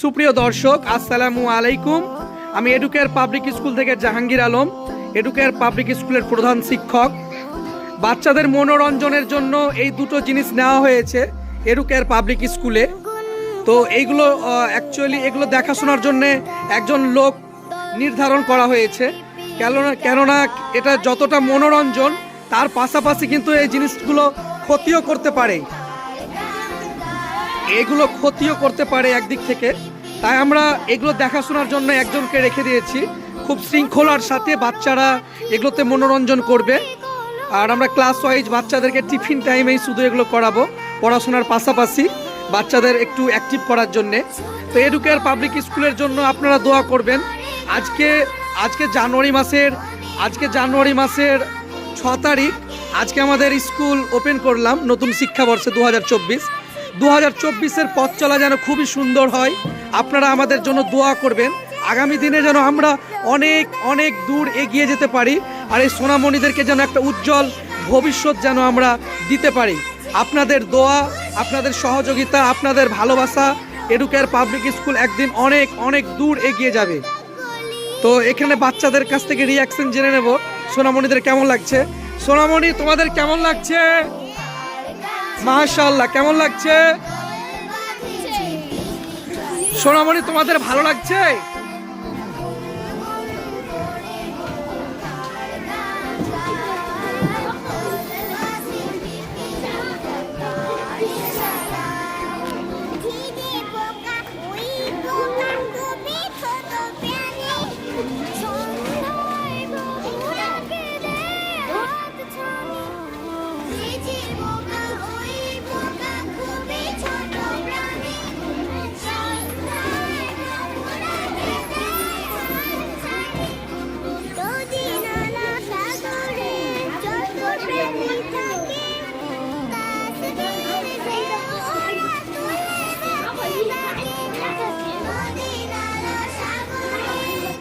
সুপ্রিয় দর্শক, আসসালামু আলাইকুম। আমি এডুকেয়ার পাবলিক স্কুল থেকে জাহাঙ্গীর আলম এডুকেয়ার পাবলিক স্কুলের প্রধান শিক্ষক। বাচ্চাদের মনোরঞ্জনের জন্য এই দুটো জিনিস নেওয়া হয়েছে এডুকেয়ার পাবলিক স্কুলে তো এইগুলো অ্যাকচুয়ালি এগুলো দেখাশোনার জন্য একজন লোক নির্ধারণ করা হয়েছে। কেননা কেননা এটা যতটা মনোরঞ্জন, তার পাশাপাশি কিন্তু এই জিনিসগুলো ক্ষতিও করতে পারে। এগুলো ক্ষতিও করতে পারে একদিক থেকে। তাই আমরা এগুলো দেখাশোনার জন্য একজনকে রেখে দিয়েছি। খুব শৃঙ্খলার সাথে বাচ্চারা এগুলোতে মনোরঞ্জন করবে। আর আমরা ক্লাস ওয়াইজ বাচ্চাদেরকে টিফিন টাইমেই শুধু এগুলো করাবো, পড়াশোনার পাশাপাশি বাচ্চাদের একটু অ্যাক্টিভ করার জন্যে। তো এডুকেয়ার পাবলিক স্কুলের জন্য আপনারা দোয়া করবেন। আজকে আজকে জানুয়ারি মাসের, আজকে জানুয়ারি মাসের ছ তারিখ, আজকে আমাদের স্কুল ওপেন করলাম নতুন শিক্ষাবর্ষে দু হাজার চব্বিশ। দু হাজার চব্বিশের পথ চলা যেন খুবই সুন্দর হয়। আপনারা আমাদের জন্য দোয়া করবেন। আগামী দিনে যেন আমরা অনেক অনেক দূর এগিয়ে যেতে পারি আর এই সোনামণিদেরকে যেন একটা উজ্জ্বল ভবিষ্যৎ যেন আমরা দিতে পারি। আপনাদের দোয়া, আপনাদের সহযোগিতা, আপনাদের ভালোবাসা এডুকেয়ার পাবলিক স্কুল একদিন অনেক অনেক দূর এগিয়ে যাবে। তো এখানে বাচ্চাদের কাছ থেকে রিয়াকশন জেনে নেব। সোনামণিদের কেমন লাগছে? সোনামণি, তোমাদের কেমন লাগছে? মাশাআল্লাহ কেমন লাগছে? সোনামণি তোমাদের ভালো লাগছে?